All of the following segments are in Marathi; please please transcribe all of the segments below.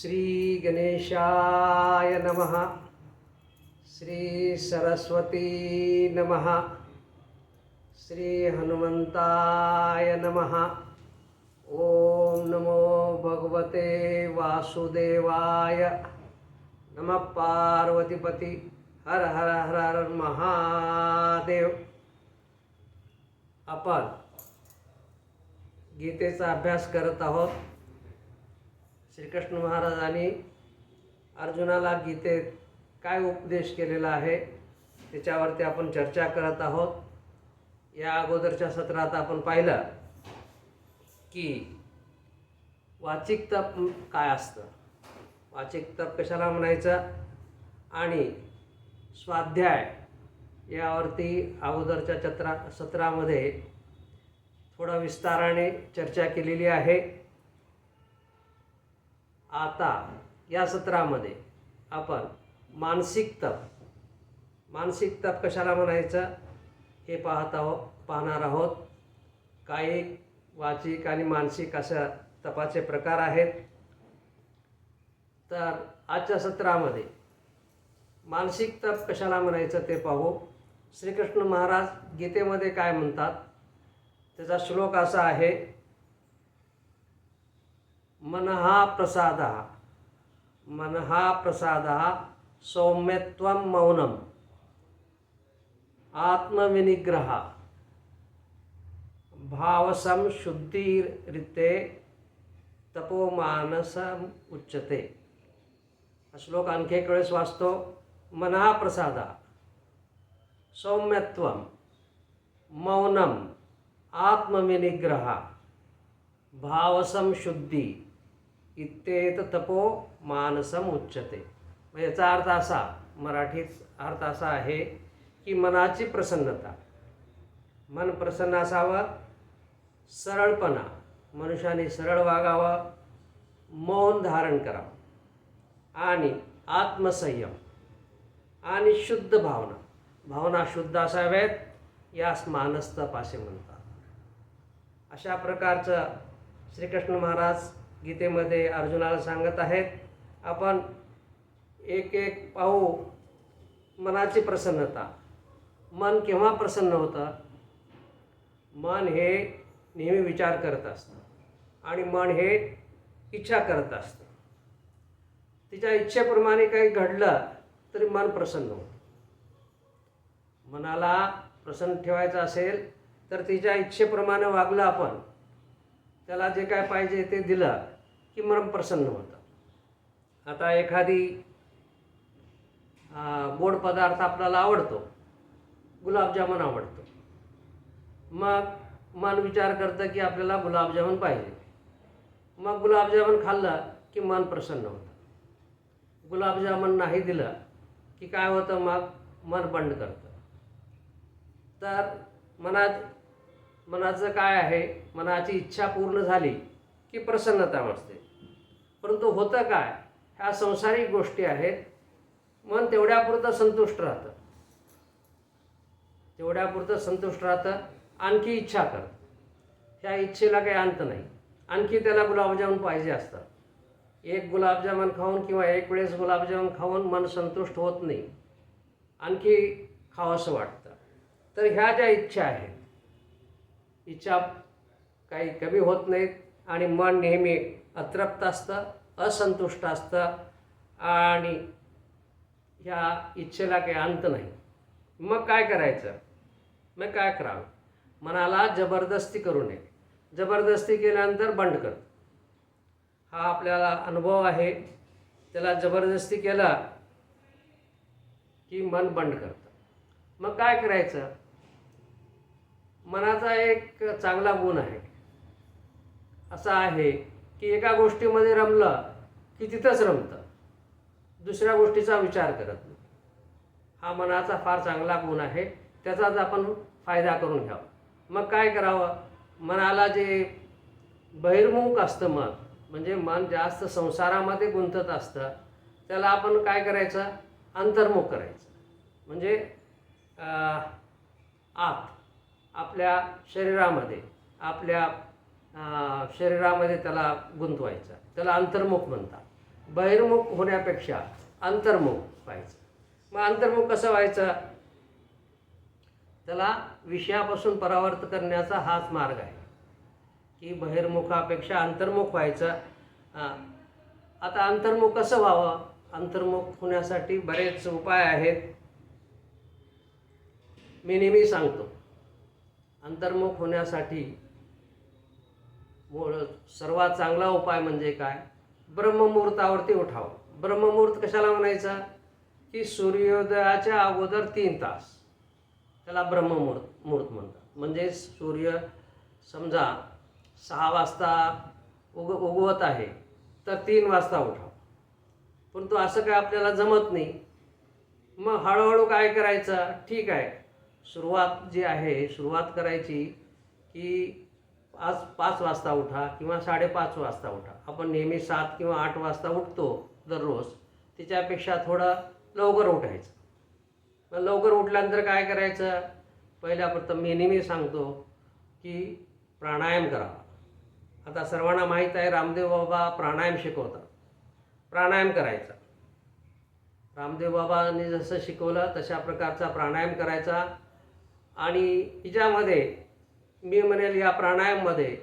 श्रीगणेशाय नमः। श्रीसरस्वती नमः। श्रीहनुमन्ताय नमः। ॐ नमो भगवते वासुदेवाय। नमः पार्वतीपती। हर हर हर हर महादेव। आपण गीतेचा अभ्यास करत आहोत. श्रीकृष्ण महाराजांनी अर्जुनाला गीतेत काय उपदेश केलेला आहे त्याच्यावरती आपण चर्चा करत आहोत. या अगोदरच्या सत्रात आपण पाहिलं की वाचिक तप काय असतं? वाचिक तप कशाला म्हणायचं? आणि स्वाध्याय यावरती अगोदरच्या चत्रा सत्रामध्ये थोडा विस्ताराने चर्चा केलेली आहे. आता या सत्रामध्ये आपण मानसिक तप. मानसिक तप कशाला म्हणायचं? हे पाहत आहोत पाहणार आहोत. कायिक वाचिक आणि मानसिक अशा तपाचे प्रकार आहेत. तर आजच्या सत्रामध्ये मानसिक तप कशाला म्हणायचं ते पाहू. श्रीकृष्ण महाराज गीतेमध्ये काय म्हणतात? त्याचा श्लोक असा आहे मनहा प्रसाद मनहा प्रसाद सौम्यत्व मौनम। आत्मविनिग्रह। भावसंशुद्धीरिते तपोमानसम उच्यते। हा श्लोक आणखी एक वेळेस वाचतो मनहा प्रसाद सौम्यत्व मौनम। आत्मविनिग्रह। भावसंशुद्धी। कित्येत तपो मानसम उच्चते मग म्हणजे याचा अर्थ असा मराठीत अर्थ असा आहे की मनाची प्रसन्नता. मन प्रसन्न असावं सरळपणा मनुष्याने सरळ वागावं मौन धारण करावं. आणि आत्मसंयम आणि शुद्ध भावना. भावना शुद्ध असाव्यात यास मानस्तप असे म्हणतात. अशा प्रकारचं श्रीकृष्ण महाराज गीतेमध्ये अर्जुनाला सांगत आहेत आपण एक एक पाहू मनाची प्रसन्नता. मन केव्हा प्रसन्न होतं? मन हे नेहमी विचार करत असतं आणि मन हे इच्छा करत असतं. तिच्या इच्छेप्रमाणे काही घडलं तरी मन प्रसन्न होतं. मनाला प्रसन्न ठेवायचं असेल तर तिच्या इच्छेप्रमाणे वागलं आपण. त्याला जे काय पाहिजे ते दिलं. की मन प्रसन्न होतं आता एखादी गोड पदार्थ आपल्याला आवडतो गुलाबजामुन आवडतो. मग मन विचार करतं की आपल्याला गुलाबजामुन पाहिजे. मग गुलाबजामुन खाल्लं की मन प्रसन्न होतं. गुलाबजामुन नाही दिलं की काय होतं मग? मन बंद करतं. तर मनात मनाचं काय आहे? मनाची इच्छा पूर्ण झाली की प्रसन्नता असते परंतु होतं काय? ह्या संसारिक गोष्टी आहेत. मन तेवढ्यापुरतं संतुष्ट राहतं. तेवढ्यापुरतं संतुष्ट राहतं आणखी इच्छा कर ह्या इच्छेला काही अंत नाही. आणखी त्याला गुलाबजामुन पाहिजे असतं एक गुलाबजामुन खाऊन किंवा एक वेळेस गुलाबजामुन खाऊन मन संतुष्ट होत नाही. आणखी खावंसं वाटतं. तर ह्या ज्या इच्छा आहेत इच्छा काही कमी होत नाहीत. आणि मन नेहमी अतृप्त असतं असंतुष्ट असतं आणि ह्या इच्छेला काही अंत नाही. मग काय करायचं? मग काय करावं? मनाला जबरदस्ती करू नये. जबरदस्ती केल्यानंतर बंड कर. हा आपल्याला अनुभव आहे. त्याला जबरदस्ती केला की मन बंड करतं. मग काय करायचं? मनाचा एक चांगला गुण आहे. असा आहे की एका गोष्टीमध्ये रमलं की तिथंच रमतं. दुसऱ्या गोष्टीचा विचार करत नाही. हा मनाचा फार चांगला गुण आहे त्याचाच आपण फायदा करून घ्यावा. मग काय करावं? मनाला जे बहिर्मुख असतं मन म्हणजे मन जास्त संसारामध्ये गुंतत असतं त्याला आपण काय करायचं? अंतर्मुख करायचं. म्हणजे आत आपल्या शरीरामध्ये आपल्या शरीरामध्ये त्याला गुंतवायचं. त्याला अंतर्मुख म्हणतात. बहिर्मुख होण्यापेक्षा अंतर्मुख व्हायचं. मग अंतर्मुख कसं व्हायचं? त्याला विषयापासून परावर्त करण्याचा हाच मार्ग आहे. की बहिर्मुखापेक्षा अंतर्मुख व्हायचं. आता अंतर्मुख कसं व्हावं? अंतर्मुख होण्यासाठी बरेच उपाय आहेत. मी नेहमी सांगतो. अंतर्मुख होण्यासाठी सर्वात चांगला उपाय म्हणजे काय? ब्रह्ममुहूर्तावरती उठावं. ब्रह्ममुहूर्त कशाला म्हणायचा? की सूर्योदयाच्या अगोदर तीन तास. त्याला ब्रह्ममुहूर्त मुहूर्त म्हणतात. म्हणजे सूर्य समजा सहा वाजता उग उगवत आहे तर तीन वाजता उठावं. परंतु असं काय आपल्याला जमत नाही. मग हळूहळू काय करायचं? ठीक आहे. सुरुवात जी आहे सुरुवात करायची की आज पाच वाजता उठा किंवा साडेपाच वाजता उठा. आपण नेहमी सात किंवा आठ वाजता उठतो दररोज. त्याच्यापेक्षा थोडं लवकर उठायचं. मग लवकर उठल्यानंतर काय करायचं? पहिल्या प्रथम मी नेहमी सांगतो की प्राणायाम करावा. आता सर्वांना माहीत आहे रामदेव बाबा प्राणायाम शिकवतात. प्राणायाम करायचा. रामदेव बाबांनी जसं शिकवलं तशा प्रकारचा प्राणायाम करायचा. आणि हिच्यामध्ये मी म्हणेल या प्राणायाममध्ये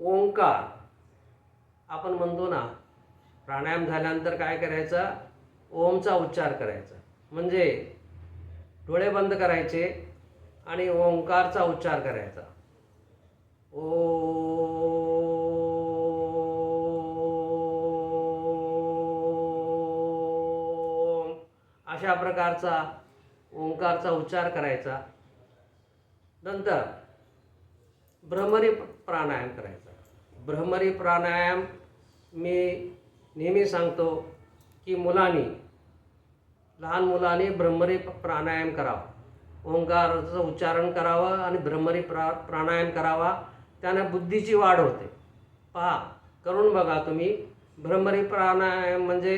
ओंकार आपण म्हणतो ना प्राणायाम झाल्यानंतर काय करायचं? ओमचा उच्चार करायचा. म्हणजे डोळे बंद करायचे आणि ओंकारचा उच्चार करायचा. ओ अशा प्रकारचा ओंकारचा उच्चार करायचा. नंतर भ्रमरी प्राणायाम करायचा. भ्रमरी प्राणायाम मी नेहमी सांगतो की मुलांनी लहान मुलांनी भ्रमरी प्राणायाम करावा. ओंकाराचं उच्चारण करावं आणि भ्रमरी प्रा प्राणायाम करावा. त्याने बुद्धीची वाढ होते. पहा करून बघा तुम्ही. भ्रमरी प्राणायाम म्हणजे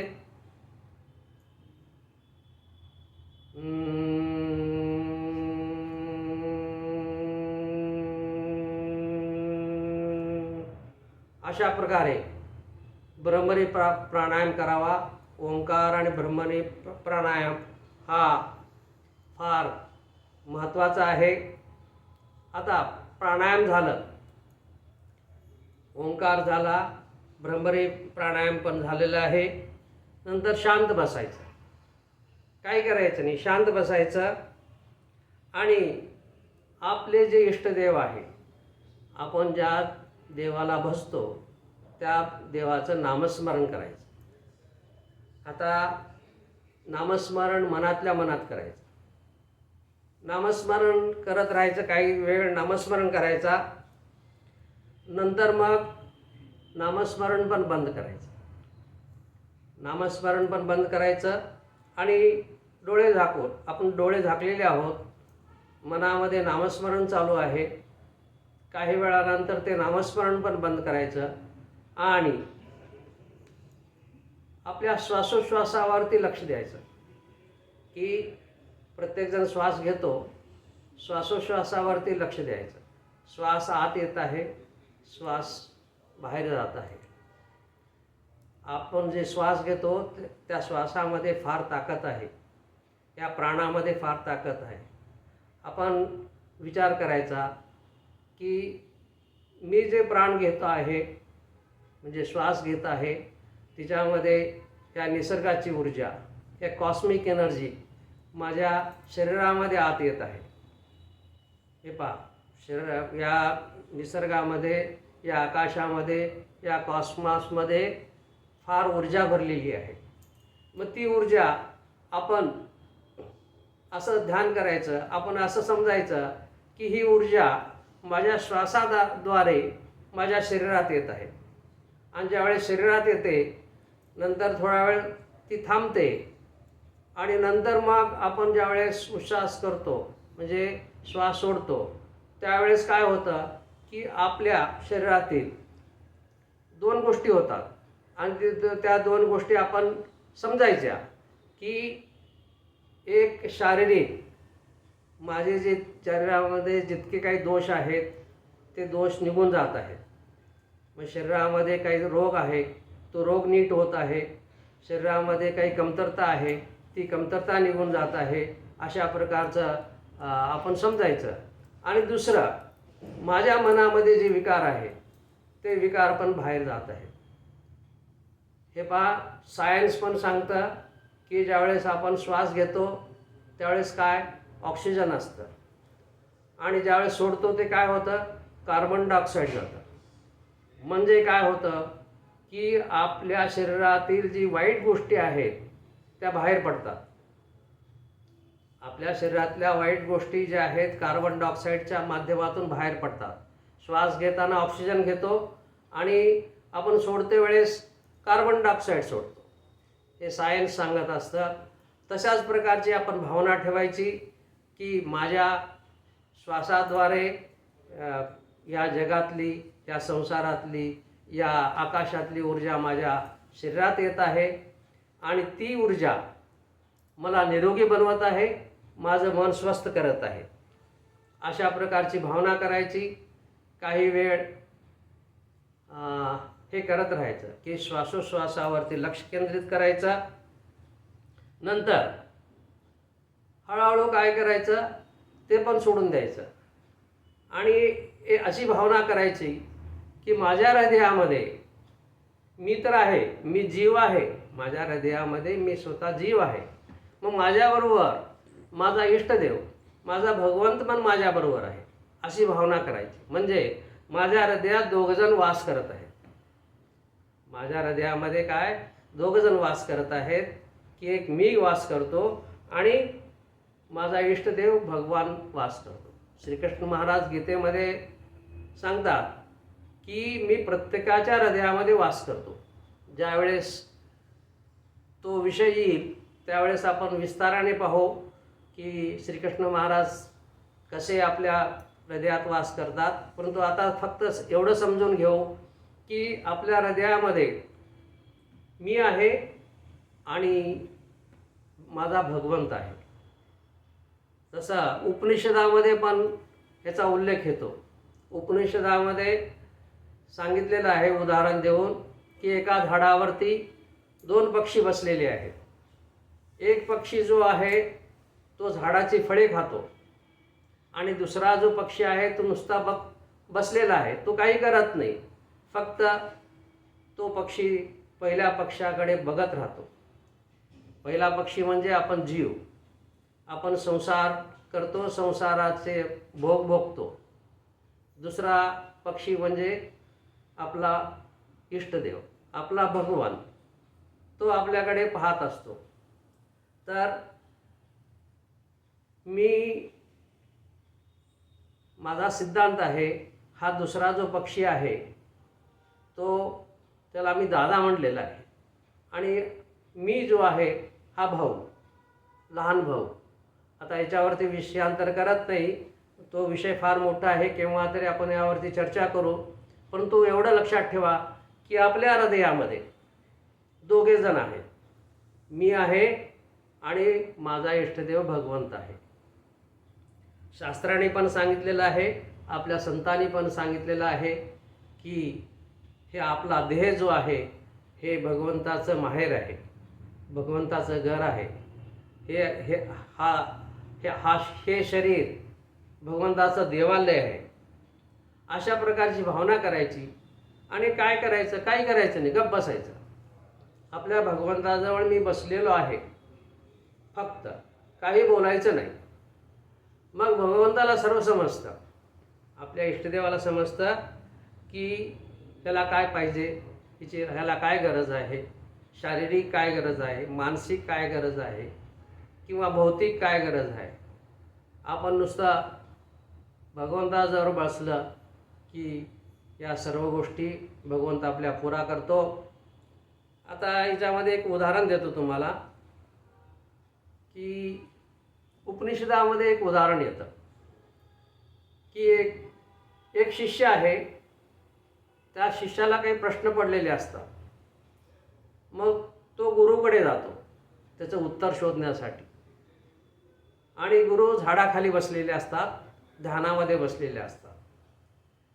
अशा प्रकारे भ्रमरी प्रा प्राणायाम करावा. ओंकार आणि ब्रह्मने प्राणायाम हा फार महत्त्वाचा आहे. आता प्राणायाम झालं. ओंकार झाला भ्रमरी प्राणायाम पण झालेला आहे. नंतर शांत बसायचं. काय करायचं नाही? शांत बसायचं. आणि आपले जे इष्टदेव आहे आपण ज्या देवाला भसतो त्या देवाचं नामस्मरण करायचं. आता नामस्मरण मनातल्या मनात करायचं. नामस्मरण करत राहायचं काही वेळ नामस्मरण करायचा नंतर मग नामस्मरण पण बंद करायचं. नामस्मरण पण बंद करायचं आणि डोळे झाकून आपण डोळे झाकलेले आहोत मनामध्ये नामस्मरण चालू आहे. काही वेळानंतर ते नामस्मरण पण बंद करायचं. आणि आपल्या श्वासोश्वासावरती लक्ष द्यायचं. की प्रत्येकजण श्वास घेतो श्वासोश्वासावरती लक्ष द्यायचं. श्वास आत येत आहे श्वास बाहेर जात आहे. आपण जे श्वास घेतो त्या श्वासामध्ये फार ताकद आहे. या प्राणामध्ये फार ताकद आहे. आपण विचार करायचा की मी जे प्राण घेतो आहे म्हणजे श्वास घेत आहे तिच्यामध्ये या निसर्गाची ऊर्जा या कॉस्मिक एनर्जी माझ्या शरीरामध्ये आत येत आहे. हे पहा शरीर या निसर्गामध्ये या आकाशामध्ये या कॉस्मॉसमध्ये फार ऊर्जा भरलेली आहे. मग ती ऊर्जा आपण असं ध्यान करायचं आपण असं समजायचं की ही ऊर्जा माझ्या श्वासाद्वारे माझ्या शरीरात येत आहे. आणि ज्यावेळेस शरीरात येते नंतर थोडा वेळ ती थांबते. आणि नंतर मग आपण ज्यावेळेस उश्वास करतो म्हणजे श्वास सोडतो त्यावेळेस काय होतं की आपल्या शरीरातील दोन गोष्टी होतात. आणि त्या दोन गोष्टी आपण समजायच्या की एक शारीरिक माझे जे शरीरामध्ये जितके काही दोष आहेत ते दोष निघून जात आहेत. मग शरीरामध्ये काही रोग आहे तो रोग नीट होत आहे. शरीरामध्ये काही कमतरता आहे ती कमतरता निघून जात आहे. अशा प्रकारचं आपण समजायचं. आणि दुसरं माझ्या मनामध्ये जे विकार आहे ते विकार पण बाहेर जात आहे हे पहा सायन्स पण सांगतं की ज्यावेळेस आपण श्वास घेतो त्यावेळेस काय? ऑक्सिजन असतं. आणि ज्यावेळेस सोडतो ते काय होतं? कार्बन डायऑक्साईड जातं. म्हणजे काय होतं? की आपल्या शरीरातील जी वाईट गोष्टी आहेत त्या बाहेर पडतात. आपल्या शरीरातल्या वाईट गोष्टी ज्या आहेत कार्बन डायऑक्साईडच्या माध्यमातून बाहेर पडतात. श्वास घेताना ऑक्सिजन घेतो आणि आपण सोडते वेळेस कार्बन डायऑक्साईड सोडतो. हे सायन्स सांगत असतं. तशाच प्रकारची आपण भावना ठेवायची. की माझ्या श्वासाद्वारे या जगातली या संसारातली या आकाशातली ऊर्जा माझ्या शरीरात येत आहे आणि ती ऊर्जा मला निरोगी बनवत आहे माझं मन स्वस्थ करत आहे. अशा प्रकारची भावना करायची. काही वेळ हे करत राहायचं की श्वासोश्वासावरती लक्ष केंद्रित करायचं. नंतर हळूहळू काय करायचं? ते पण सोडून द्यायचं. आणि ए अशी भावना करायची की माझ्या हृदयामध्ये मी तर आहे मी जीव आहे माझ्या हृदयामध्ये मी स्वतः जीव आहे. मग माझ्याबरोबर माझा इष्टदेव माझा भगवंत पण माझ्याबरोबर आहे अशी भावना करायची. म्हणजे माझ्या हृदयात दोघजण वास करत आहेत. माझ्या हृदयामध्ये काय? दोघजण वास करत आहेत की एक मी वास करतो आणि माझा इष्टदेव भगवान वास करतो श्रीकृष्ण महाराज गीतेमध्ये सांगतात की मी प्रत्येकाच्या हृदयामध्ये वास करतो ज्यावेळेस तो विषय येईल त्यावेळेस आपण विस्ताराने पाहू की श्रीकृष्ण महाराज कसे आपल्या हृदयात वास करतात. परंतु आता फक्त एवढं समजून घेऊ की आपल्या हृदयामध्ये मी आहे आणि माझा भगवंत आहे. तसा उपनिषदामध्ये पण ह्याचा उल्लेख येतो. उपनिषदामध्ये सांगितलेलं आहे उदाहरण देऊन की एका झाडावरती दोन पक्षी बसलेले आहेत. एक पक्षी जो आहे तो झाडाची फळे खातो. आणि दुसरा जो पक्षी आहे तो नुसता बक बसलेला आहे. तो काही करत नाही. फक्त तो पक्षी पहिल्या पक्षाकडे बघत राहतो. पहिला पक्षी म्हणजे आपण जीव. आपण संसार करतो संसाराचे भोग भोगतो. दुसरा पक्षी म्हणजे आपला इष्टदेव आपला भगवान. तो आपल्याकडे पाहत असतो. तर मी माझा सिद्धांत आहे हा दुसरा जो पक्षी आहे तो त्याला मी दादा म्हणलेला आहे. आणि मी जो आहे हा भाऊ लहान भाऊ. आता याच्यावरती विषयांतर करत नाही. तो विषय फार मोठा आहे केव्हा तरी आपण यावरती चर्चा करू. परंतु एवढं लक्षात ठेवा की आपल्या हृदयामध्ये दोघे जण आहेत. मी आहे आणि माझा इष्टदेव भगवंत आहे. शास्त्राने पण सांगितलेलं आहे आपल्या संतांनी पण सांगितलेलं आहे की हे आपला देह जो आहे हे भगवंताचं माहेर आहे भगवंताचं घर आहे. हे हे हा हे हा हे शरीर भगवंताचं देवालय आहे. अशा प्रकारची भावना करायची आणि काय करायचं काय करायचं नाही गप्प बसायचं. आपल्या भगवंताजवळ मी बसलेलो आहे. फक्त काही बोलायचं नाही. मग भगवंताला सर्व समजतं. आपल्या इष्टदेवाला समजतं की त्याला काय पाहिजे तिची ह्याला काय गरज आहे? शारीरिक काय गरज आहे? मानसिक काय गरज आहे? किंवा भौतिक काय गरज आहे? आपण नुसतं भगवंताजवळ बसलं की या सर्व गोष्टी भगवंत आपल्या पुरा करतो. आता याच्यामध्ये एक उदाहरण देतो तुम्हाला. की उपनिषदामध्ये एक उदाहरण येतं. की एक एक शिष्य आहे. त्या शिष्याला काही प्रश्न पडलेले असतात. मग तो गुरुकडे जातो. त्याचं उत्तर शोधण्यासाठी. आणि गुरु झाडाखाली बसलेले असतात ध्यानामध्ये बसलेले असतात.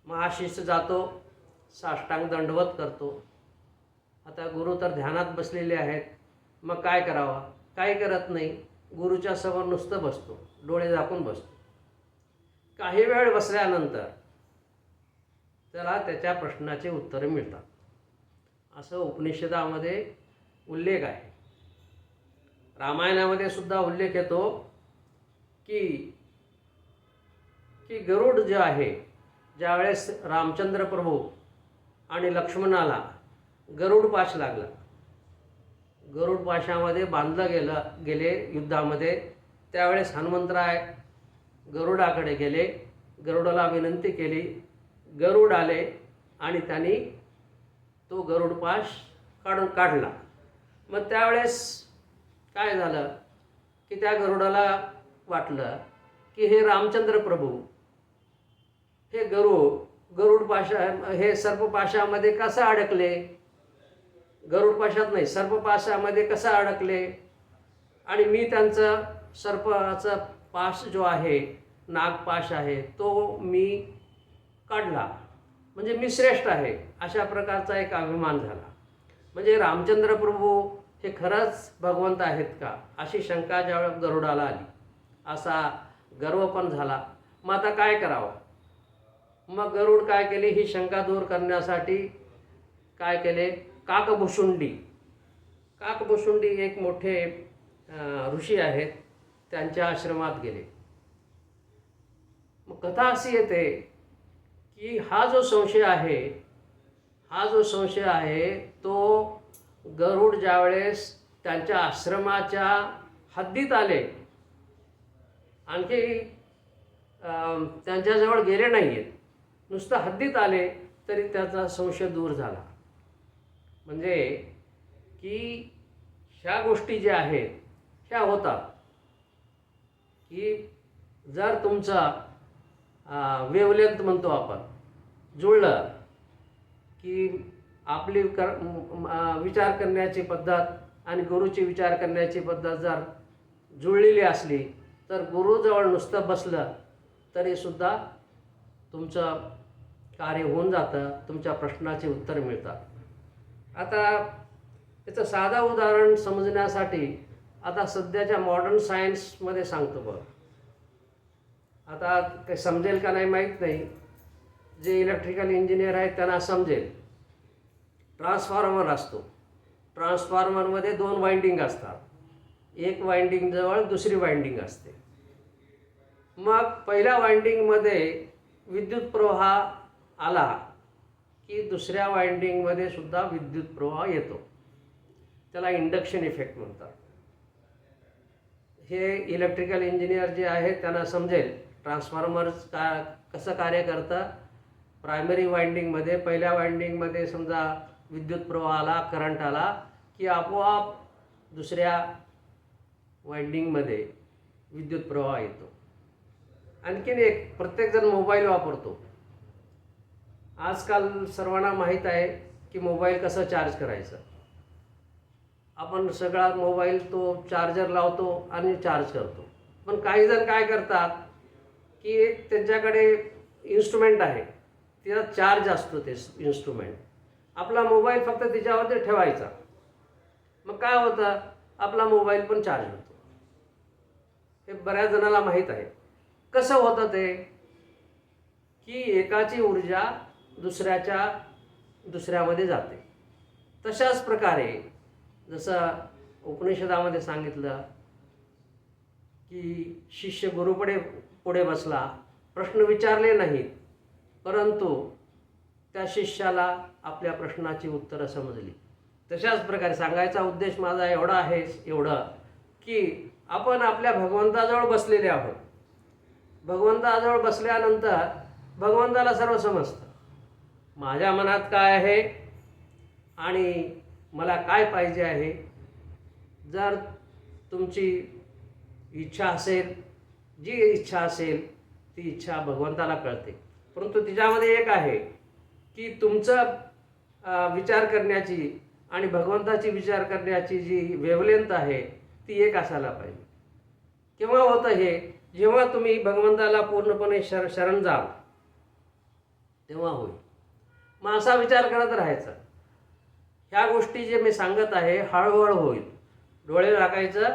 मग हा शिष्य जातो साष्टांग दंडवत करतो. आता गुरु तर ध्यानात बसलेले आहेत मग काय करावा? काय करत नाही? गुरुच्या समोर नुसतं बसतो डोळे झाकून बसतो. काही वेळ बसल्यानंतर त्याला त्याच्या प्रश्नाचे उत्तरं मिळतात. असं उपनिषदामध्ये उल्लेख आहे. रामायणामध्ये सुद्धा उल्लेख येतो की की गरुड जे आहे ज्यावेळेस रामचंद्र प्रभू आणि लक्ष्मणाला गरुड पाश लागला. गरुड पाशामध्ये बांधलं गेलं गेले युद्धामध्ये. त्यावेळेस हनुमंतराय गरुडाकडे गेले. गरुडाला विनंती केली. गरुड आले आणि त्यांनी तो गरुड पाश काढून काढला. मग त्यावेळेस काय झालं? की त्या गरुडाला वाटलं की हे रामचंद्र प्रभू हे गरुड गरुड पाशा हे सर्पपाशामध्ये कसं अडकले? गरुड पाशात नाही सर्पपाशामध्ये कसं अडकले? आणि मी त्यांचं सर्पाचा पाश जो आहे नागपाश आहे तो मी काढला. म्हणजे मी श्रेष्ठ आहे अशा प्रकारचा एक अभिमान झाला. म्हणजे रामचंद्र प्रभू हे खरंच भगवंत आहेत का अशी शंका ज्यावेळेस गरुडाला आली. असा गर्व पण झाला. मग आता काय करावं? मग गरुड काय केली? ही शंका दूर करण्यासाठी काय केले? काकभुशुंडी काकभुशुंडी एक मोठे ऋषी आहेत. त्यांच्या आश्रमात गेले. मग कथा अशी येते की हा जो संशय आहे हा जो संशय आहे तो गरुड ज्यावेळेस त्यांच्या आश्रमाच्या हद्दीत आले आणखी त्यांच्याजवळ गेले नाही आहेत नुसतं हद्दीत आले तरी त्याचा संशय दूर झाला. म्हणजे की ह्या गोष्टी ज्या आहेत ह्या होतात. की जर तुमचा वेवलेंथ म्हणतो आपण जुळलं की आपली कर विचार करण्याची पद्धत आणि गुरुची विचार करण्याची पद्धत जर जुळलेली असली तर गुरुजवळ नुसतं बसलं तरीसुद्धा तुमचं कार्य होऊन जातं तुमच्या प्रश्नाचे उत्तर मिळतात. आता याचं साधं उदाहरण समजण्यासाठी आता सध्याच्या मॉडर्न सायन्समध्ये सांगतो बघ. आता काही समजेल का नाही माहीत नाही. जे इलेक्ट्रिकल इंजिनियर आहेत त्यांना समजेल. ट्रान्सफॉर्मर असतो. ट्रान्सफॉर्मरमध्ये दोन वाइंडिंग असतात. एक वाइंडिंगजवळ दुसरी वाइंडिंग असते. मग पहिल्या वाइंडिंगमध्ये विद्युत प्रवाह आला की दुसऱ्या वाइंडिंगमध्ये सुद्धा विद्युत प्रवाह येतो. त्याला इंडक्शन इफेक्ट म्हणतात. हे इलेक्ट्रिकल इंजिनियर जे आहेत त्यांना समजेल ट्रान्सफॉर्मर्स का कसं कार्य करतं? प्रायमरी वाइंडिंगमध्ये पहिल्या वाइंडिंगमध्ये समजा विद्युत प्रवाह आला करंट आला की आपोआप दुसऱ्या वाइंडिंगमध्ये विद्युत प्रवाह येतो. आणखीन एक प्रत्येकजण मोबाईल वापरतो. आजकाल सर्वांना माहीत आहे की मोबाईल कसं चार्ज करायचं. आपण सगळा मोबाईल तो चार्जर लावतो आणि चार्ज करतो. पण काही जण काय करतात की एक त्यांच्याकडे इन्स्ट्रुमेंट आहे. तिला चार्ज असतो ते इन्स्ट्रुमेंट आपला मोबाईल फक्त तिच्यावरती ठेवायचा. मग काय होतं? आपला मोबाईल पण चार्ज होतो. हे बऱ्याच जणाला माहीत आहे. कसं होतं ते? की एकाची ऊर्जा दुसऱ्याच्या दुसऱ्यामध्ये जाते. तशाच प्रकारे जसं उपनिषदामध्ये सांगितलं की शिष्य गुरुपुढे पुढे बसला प्रश्न विचारले नाहीत परंतु त्या शिष्याला आपल्या प्रश्नाची उत्तरं समजली. तशाच प्रकारे सांगायचा उद्देश माझा एवढा आहे एवढं की आपण आपल्या भगवंताजवळ बसलेले आहोत. भगवंताजवळ बसल्यानंतर भगवंताला सर्व समजतं. माझ्या मनात काय आहे आणि मला काय पाहिजे आहे? जर तुमची इच्छा असेल जी इच्छा असेल ती इच्छा भगवंताला कळते. परंतु तिच्यामध्ये एक आहे की तुमचं विचार करण्याची आणि भगवंताची विचार करण्याची जी वेवलेंथ आहे ती एक असायला पाहिजे. केव्हा होतं हे? जेव्हा तुम्ही भगवंताला पूर्णपणे शर शरण जाल तेव्हा होईल. मग असा विचार करत राहायचा. ह्या गोष्टी जे मी सांगत आहे हळूहळू होईल. डोळे राखायचं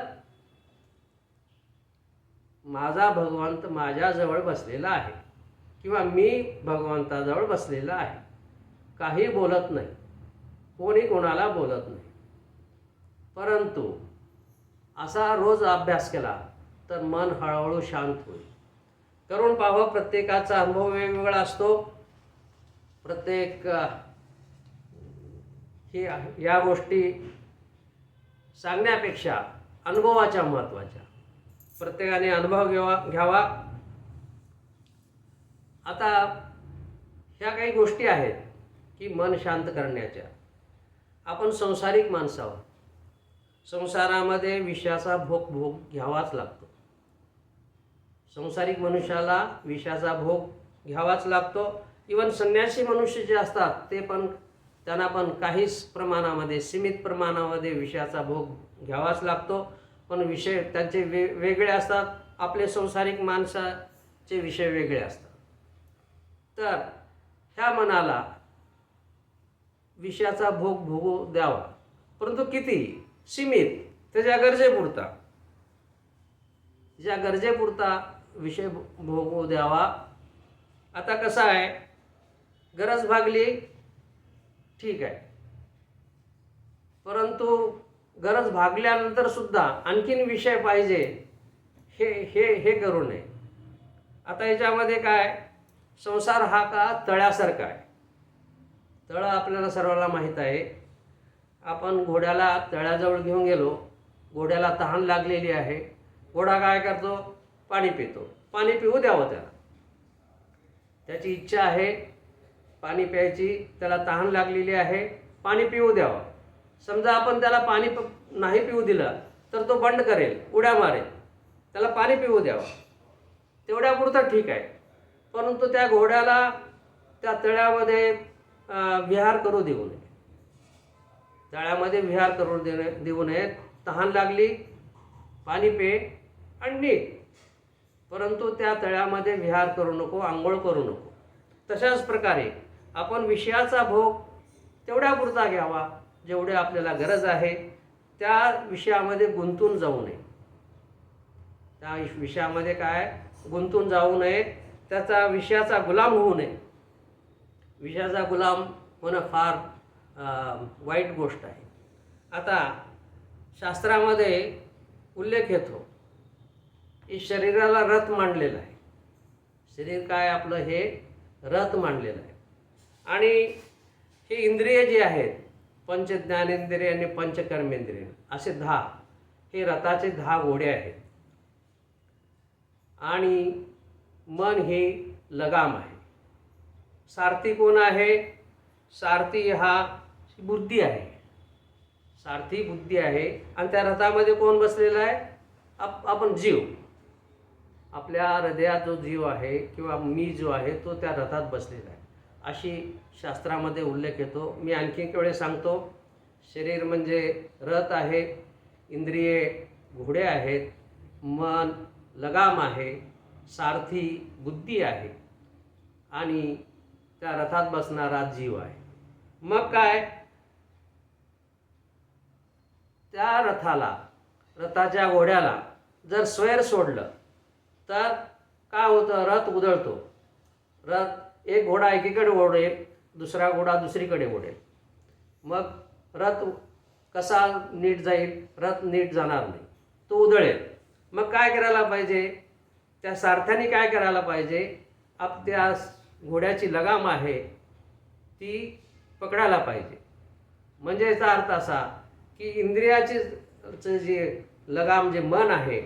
माझा भगवंत माझ्याजवळ बसलेला आहे. किंवा मी भगवंताजवळ बसलेला आहे. काही बोलत नाही. कोणी कोणाला बोलत नाही. परंतु असा रोज अभ्यास केला. तर मन हळूहळू शांत होईल. करून पाहावं प्रत्येकाचा अनुभव वेगवेगळा असतो. प्रत्येक हे ही या गोष्टी सांगण्यापेक्षा अनुभवाच्या महत्त्वाच्या. प्रत्येकाने अनुभव घ्यावा घ्यावा. आता ह्या काही गोष्टी आहेत की मन शांत करण्याच्या. आपण संसारिक माणसावर आहोत. संसारामध्ये विषयाचा भोग भोग घ्यावाच लागतो. संसारिक मनुष्याला विषयाचा भोग घ्यावाच लागतो. इवन संन्यासी मनुष्य जे असतात ते पण त्यांना पण काहीच प्रमाणामध्ये सीमित प्रमाणामध्ये विषयाचा भोग घ्यावाच लागतो. पण विषय त्यांचे वे वेगळे असतात. आपले संसारिक माणसाचे विषय वेगळे असतात. तर ह्या मनाला विषयाचा भोग भोगू द्यावा. परंतु किती? सीमित. त्याच्या गरजेपुरता. ज्या गरजेपुरता विषय भोगू द्यावा. आता कसं आहे? गरज भागली ठीक आहे. परंतु गरज भागल्यानंतर सुद्धा आणखीन विषय पाहिजे. हे हे हे करू नये. आता याच्यामध्ये काय? संसार हा का तळ्यासारखा आहे? तळं आपल्याला सर्वांना माहीत आहे. आपण घोड्याला तळ्याजवळ घेऊन गेलो. घोड्याला तहान लागलेली आहे. घोडा काय करतो? पाणी पितो. पाणी पिऊ द्यावं त्याला. त्याची इच्छा आहे पाणी प्यायची त्याला तहान लागलेली आहे पाणी पिऊ द्यावं. समजा आपण त्याला पाणी प नाही पिऊ दिलं तर तो बंड करेल उड्या मारेल. त्याला पाणी पिऊ द्यावं. तेवढ्यापुरतं ठीक आहे. परंतु त्या घोड्याला त्या तळ्यामध्ये विहार करू देऊ नये. तळ्यामध्ये विहार करू देणे देऊ नये. तहान लागली पाणी पे आणि नीट. परंतु त्या तळ्यामध्ये विहार करू नको आंघोळ करू नको. तशाच प्रकारे आपण विषयाचा भोग तेवढ्यापुरता घ्यावा जेवढे आपल्याला गरज आहे त्या विषयामध्ये गुंतून जाऊ नये. त्या विषयामध्ये काय? गुंतून जाऊ नये. त्याचा विषयाचा गुलाम होऊ नये. विषयाचा गुलाम होणं फार वाईट गोष्ट आहे. आता शास्त्रामध्ये उल्लेख येतो की शरीराला रथ मांडलेला आहे. शरीर काय आपलं हे? रथ मांडलेलं आहे. आणि हे इंद्रिय जी आहेत पंच ज्ञानेंद्रिय आणि पंचकर्मेंद्रिय असे दहा हे रथाचे दहा घोडे आहेत. आणि मन ही लगाम आहे. सारथी कोण आहे? सारथी हा बुद्धी आहे. सारथी बुद्धी आहे. आणि त्या रथामध्ये कोण बसलेला आहे? आप आपण जीव. आपल्या हृदयात जो जीव आहे किंवा मी जो आहे तो त्या रथात बसलेला आहे. अशी शास्त्रामध्ये उल्लेख येतो. मी आणखी एक वेळेस सांगतो. शरीर म्हणजे रथ आहे इंद्रिये घोडे आहेत मन लगाम आहे सारथी बुद्धी आहे आणि त्या रथात बसणारा जीव आहे. मग काय? त्या रथाला रथाच्या घोड्याला जर स्वैर सोडलं तर काय होतं? रथ उधळतो. रथ एक घोडा एकीकडे ओढेल दुसरा घोडा दुसरीकडे ओढेल. मग रथ कसा नीट जाईल? रथ नीट जाणार नाही. तो उधळेल. मग काय करायला पाहिजे? त्या सारथ्याने काय करायला पाहिजे? आप त्या घोड्याची लगाम आहे ती पकडायला पाहिजे. म्हणजे याचा अर्थ असा की इंद्रियाची जे लगाम जे मन आहे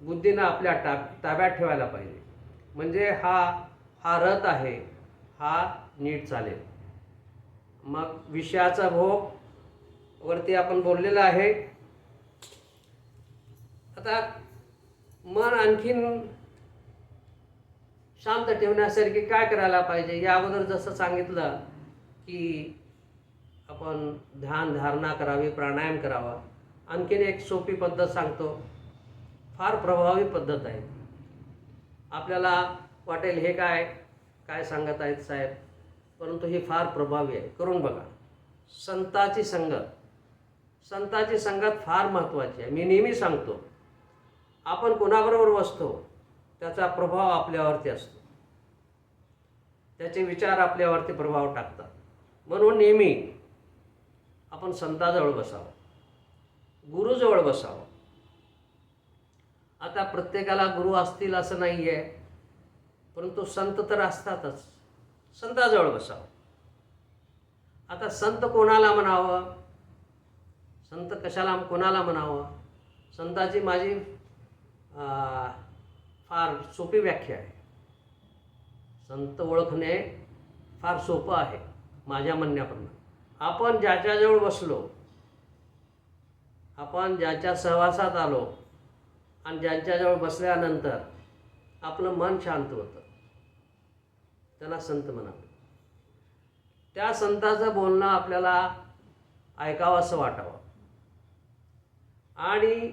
बुद्धीनं आपल्या ता ताब्यात ठेवायला पाहिजे. म्हणजे हा हा रथ आहे हा नीट चालेल. मग विषयाचा भोग वरती आपण बोललेलं आहे. आता मन आणखीन शांत ठेवण्यासारखी काय करायला पाहिजे? या अगोदर जसं सांगितलं की आपण ध्यान धारणा करावी प्राणायाम करावा. आणखीन एक सोपी पद्धत सांगतो. फार प्रभावी पद्धत आहे. आपल्याला वाटेल हे काय काय सांगत आहेत साहेब? परंतु ही फार प्रभावी आहे. करून बघा. संताची संगत. संताची संगत फार महत्त्वाची आहे. मी नेहमी सांगतो आपण कोणाबरोबर बसतो त्याचा प्रभाव आपल्यावरती असतो. त्याचे विचार आपल्यावरती प्रभाव टाकतात. म्हणून नेहमी आपण संताजवळ बसावं. गुरुजवळ बसावं. आता प्रत्येकाला गुरु असतील असं नाही आहे परंतु संत तर असतातच. संताजवळ बसावं. आता संत कोणाला म्हणावं? संत कशाला कोणाला म्हणावं? संताची माझी फार सोपी व्याख्या आहे. संत ओळखणे फार सोपं आहे माझ्या म्हणण्याप्रमाणे. आपण ज्याच्याजवळ बसलो आपण ज्याच्या सहवासात आलो आणि ज्यांच्याजवळ बसल्यानंतर आपलं मन शांत होतं. त्याला संत म्हणावं. त्या संताचं बोलणं आपल्याला ऐकावं असं वाटावं. आणि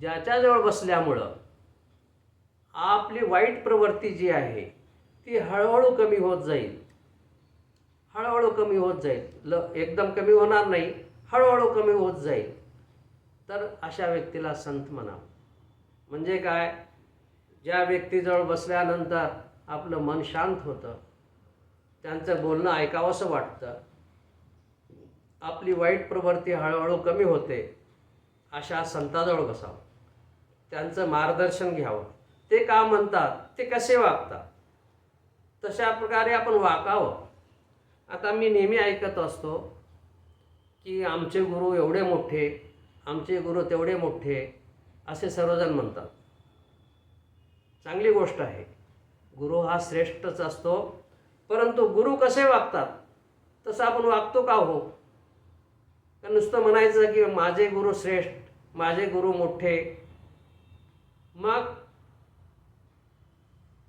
ज्याच्याजवळ बसल्यामुळं आपली वाईट प्रवृत्ती जी आहे ती हळूहळू कमी होत जाईल. हळूहळू कमी होत जाईल. ल एकदम कमी होणार नाही हळूहळू कमी होत जाईल. तर अशा व्यक्तीला संत म्हणावं. म्हणजे काय? ज्या व्यक्तीजवळ बसल्यानंतर आपलं मन शांत होतं त्यांचं बोलणं ऐकावंसं वाटतं आपली वाईट प्रवृत्ती हळूहळू कमी होते अशा संताजवळ बसावं. त्यांचं मार्गदर्शन घ्यावं. ते का म्हणतात? ते कसे वागतात? तशा प्रकारे आपण वागावं. आता मी नेहमी ऐकत असतो की आमचे गुरु एवढे मोठे आमचे गुरु तेवढे मोठे असे सर्वजण म्हणतात. चांगली गोष्ट आहे. गुरु हा श्रेष्ठच असतो. परंतु गुरु कसे वागतात? तसं आपण वागतो का हो? नुसतं म्हणायचं की माझे गुरु श्रेष्ठ माझे गुरु मोठे? मग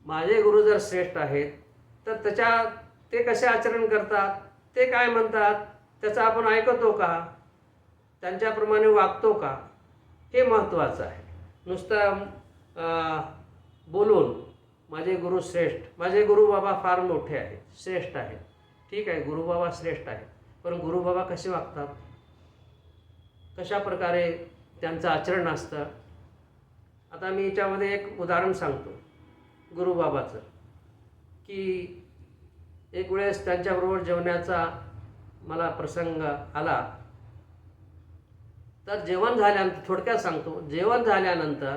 माझे गुरु जर श्रेष्ठ आहेत तर त्याच्या ते कसे आचरण करतात? ते काय म्हणतात? त्याचं आपण ऐकतो का? त्यांच्याप्रमाणे वागतो का? हे महत्त्वाचं आहे. नुसतं बोलून माझे गुरु श्रेष्ठ माझे गुरु बाबा फार मोठे आहेत श्रेष्ठ आहेत. ठीक आहे गुरु बाबा श्रेष्ठ आहेत. पण गुरु बाबा कसे वागतात? कशा प्रकारे त्यांचं आचरण असतं? आता मी याच्यामध्ये एक उदाहरण सांगतो गुरुबाबाचं की एक वेळेस त्यांच्याबरोबर जेवण्याचा मला प्रसंग आला. तर जेवण झाल्यानंतर थोडक्यात सांगतो जेवण झाल्यानंतर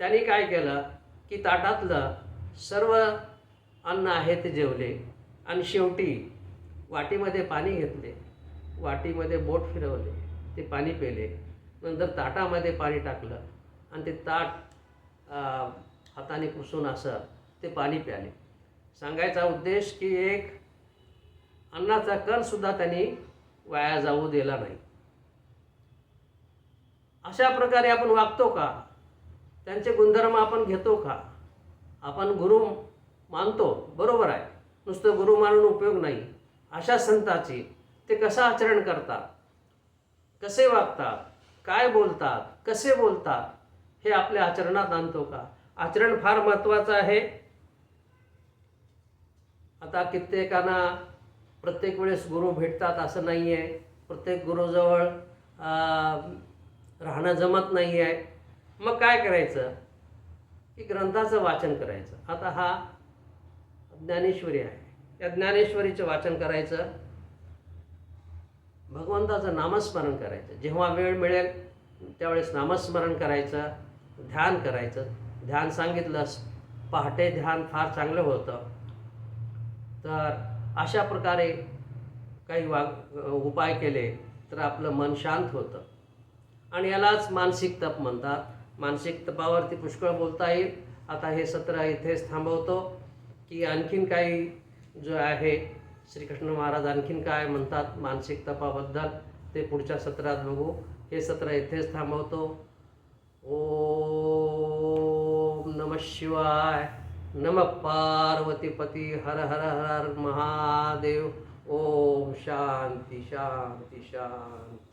त्यांनी काय केलं की ताटातलं सर्व अन्न आहे ते जेवले आणि शेवटी वाटीमध्ये पाणी घेतले. वाटीमध्ये बोट फिरवले ते पाणी पेले. नंतर ताटामध्ये पाणी टाकलं आणि ते ताट हाताने पुसून असं ते पाणी प्याले. सांगायचा उद्देश की एक अन्नाचा कणसुद्धा त्यांनी वाया जाऊ दिला नाही. अशा प्रकारे आपण वागतो का? त्यांचे गुणधर्म आपण घेतो का? आपण गुरु मानतो बरोबर आहे. नुसतं गुरु मानून उपयोग नाही. अशा संताची ते कसं आचरण करतात? कसे वागतात? काय बोलतात? कसे बोलतात? हे आपल्या आचरणात आणतो का? आचरण फार महत्त्वाचं आहे. आता कित्येकांना प्रत्येक वेळेस गुरु भेटतात असं नाही आहे प्रत्येक गुरुजवळ राहणं जमत नाही आहे मग काय करायचं? की ग्रंथाचं वाचन करायचं. आता हा ज्ञानेश्वरी आहे. या ज्ञानेश्वरीचं वाचन करायचं. भगवंताचं नामस्मरण करायचं. जेव्हा वेळ मिळेल त्यावेळेस नामस्मरण करायचं ध्यान करायचं. ध्यान सांगितलंस पहाटे ध्यान फार चांगलं होतं. तर अशा प्रकारे काही वाग उपाय केले तर आपलं मन शांत होतं. आणि यालाच मानसिक तप म्हणतात. मानसिक तपावरती पुष्कळ बोलता येईल. आता हे सत्र इथेच थांबवतो की आणखीन काही जो आहे श्रीकृष्ण महाराज आणखीन काय म्हणतात मानसिक तपाबद्दल ते पुढच्या सत्रात बघू. हे सत्र इथेच थांबवतो. ओम नम शिवाय. नम पार्वतीपती. हर हर हर महादेव. ओम शांती शांती शांती.